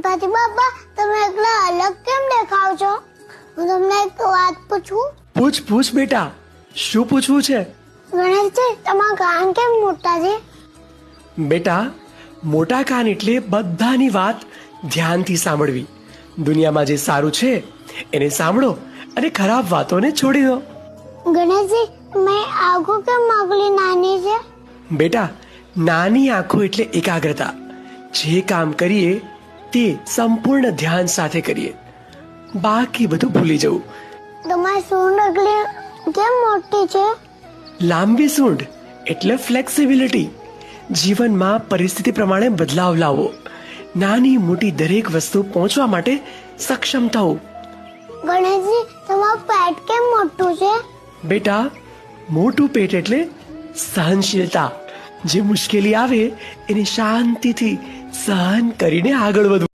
ગણપતિ બાપા તમે એકલા અલગ કેમ દેખાવ છો? હું તમને એક વાત પૂછું. પૂછ પૂછ બેટા. શું પૂછવું છે? ગણેશજી તમારા કાન કેમ મોટા છે? બેટા મોટા કાન એટલે બધાની વાત ધ્યાનથી સાંભળવી. દુનિયામાં જે સારું છે એને સાંભળો અને ખરાબ વાતોને છોડી દો. ગણેશજી મેં આંખો કેમ આગલી નાની છે? બેટા નાની આંખો એટલે એકાગ્રતા. જે કામ કરીએ તે સંપૂર્ણ ધ્યાન સાથે કરીએ. બાકી બધું ભૂલી જવું. તમારી સૂંઢ આગલી કેમ મોટી છે? લાંબી સૂંઢ એટલે ફ્લેક્સિબિલિટી જીવનમાં પરિસ્થિતિ પ્રમાણે બદલાવ લાવવો નાની મોટી દરેક વસ્તુ પહોંચવા માટે સક્ષમ થવું ગણેશજી તમારું પેટ કેમ મોટું છે? બેટા મોટું પેટ એટલે સહનશીલતા. જે મુશ્કેલી આવે એને શાંતિથી સહન કરીને આગળ વધવું.